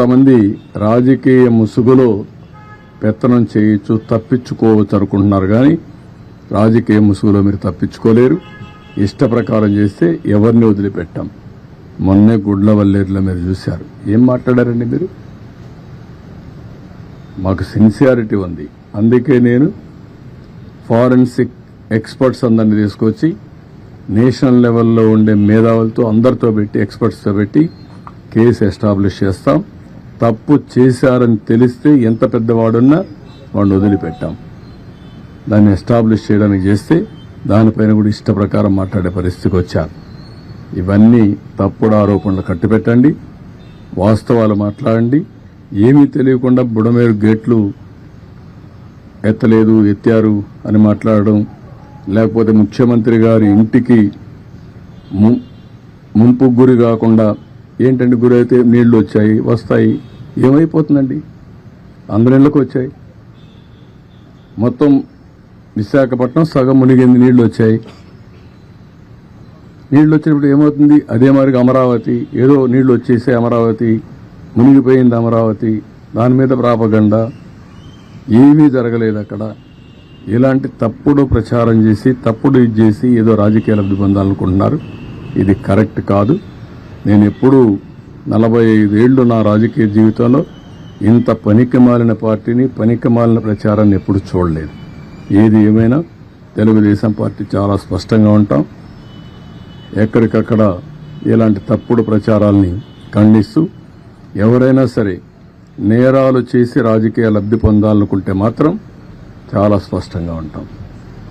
కొంతమంది రాజకీయ ముసుగులో పెత్తనం చేయొచ్చు తప్పించుకోవచ్చు అనుకుంటున్నారు కానీ రాజకీయ ముసుగులో మీరు తప్పించుకోలేరు. ఇష్ట ప్రకారం చేస్తే ఎవరిని వదిలిపెట్టాం. మొన్నే గుడ్ల వల్లేరులో మీరు చూశారు. ఏం మాట్లాడారండి మీరు? మాకు సిన్సియారిటీ ఉంది. అందుకే నేను ఫారెన్సిక్ ఎక్స్పర్ట్స్ అందరిని తీసుకొచ్చి నేషనల్ లెవెల్లో ఉండే మేధావులతో అందరితో పెట్టి ఎక్స్పర్ట్స్తో పెట్టి కేసు ఎస్టాబ్లిష్ చేస్తాం. తప్పు చేశారని తెలిస్తే ఎంత పెద్దవాడున్నా వాడిని వదిలిపెట్టాం. దాన్ని ఎస్టాబ్లిష్ చేయడానికి చేస్తే దానిపైన కూడా ఇష్ట ప్రకారం మాట్లాడే పరిస్థితికి వచ్చారు. ఇవన్నీ తప్పుడు ఆరోపణలు కట్టిపెట్టండి వాస్తవాలు మాట్లాడండి. ఏమీ తెలియకుండా బుడమేరు గేట్లు ఎత్తలేదు ఎత్తారు అని మాట్లాడడం లేకపోతే ముఖ్యమంత్రి గారి ఇంటికి ము- ముంపు గురి కాకుండా ఏంటంటే గురైతే నీళ్ళు వచ్చాయి వస్తాయి ఏమైపోతుందండి? అందరి ఇళ్ళకి వచ్చాయి. మొత్తం విశాఖపట్నం సగం మునిగింది నీళ్ళు వచ్చాయి. నీళ్ళు వచ్చినప్పుడు ఏమవుతుంది? అదే మరి అమరావతి ఏదో నీళ్ళు వచ్చేసే అమరావతి మునిగిపోయింది అమరావతి. దాని మీద ప్రాపగండ. ఏమీ జరగలేదు అక్కడ. ఇలాంటి తప్పుడు ప్రచారం చేసి తప్పుడు ఇది చేసి ఏదో రాజకీయ లబ్ధి పొందాలనుకుంటున్నారు ఇది కరెక్ట్ కాదు. నేను ఎప్పుడూ నలభై ఐదేళ్ళు నా రాజకీయ జీవితంలో ఇంత పనికి మాలిన పార్టీని పనికిమాలిన ప్రచారాన్ని ఎప్పుడు చూడలేదు. ఏది ఏమైనా తెలుగుదేశం పార్టీ చాలా స్పష్టంగా ఉంటాం. ఎక్కడికక్కడ ఇలాంటి తప్పుడు ప్రచారాల్ని ఖండిస్తూ ఎవరైనా సరే నేరాలు చేసి రాజకీయ లబ్ధి పొందాలనుకుంటే మాత్రం చాలా స్పష్టంగా ఉంటాం.